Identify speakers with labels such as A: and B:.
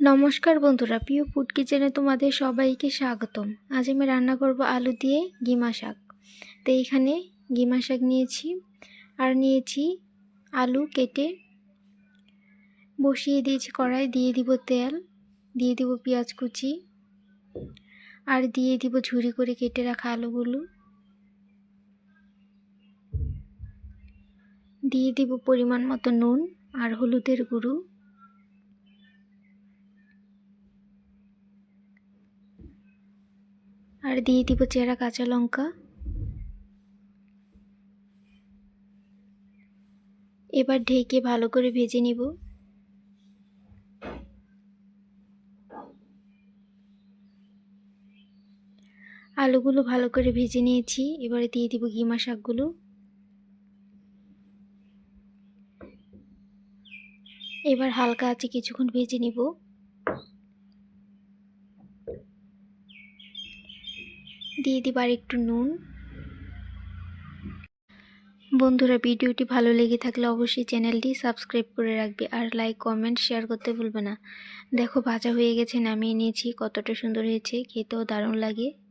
A: নমস্কার বন্ধুরা, প্রিয় ফুড কিচেনে তোমাদের সবাইকে স্বাগতম। আজ আমি রান্না করব আলু দিয়ে গিমা শাক। তো এইখানে গিমা শাক নিয়েছি, আর নিয়েছি আলু কেটে বসিয়ে দিয়েছি কড়াই, দিয়ে দিব তেল, দিয়ে দিব পেঁয়াজ কুচি, আর দিয়ে দিব ঝুরি করে কেটে রাখা আলুগুলো। দিয়ে দিব পরিমাণ মতো নুন আর হলুদের গুঁড়ো। আর দিয়ে দিব চেরা কাঁচা লঙ্কা। এবার ঢেকে ভালো করে ভেজে নিব। আলুগুলো ভালো করে ভেজে নিয়েছি। এবারে দিয়ে দিব ঘিমা শাকগুলো। এবার হালকা আছে কিছুক্ষণ ভেজে নিব। দিয়ে দিবার একটু নুন। বন্ধুরা, ভিডিওটি ভালো লেগে থাকলে অবশ্যই চ্যানেলটি সাবস্ক্রাইব করে রাখবে আর লাইক, কমেন্ট, শেয়ার করতে ভুলবে না। দেখো, ভাজা হয়ে গেছে, নামিয়ে নিয়েছি। কতটা সুন্দর হয়েছে, খেতেও দারুণ লাগে।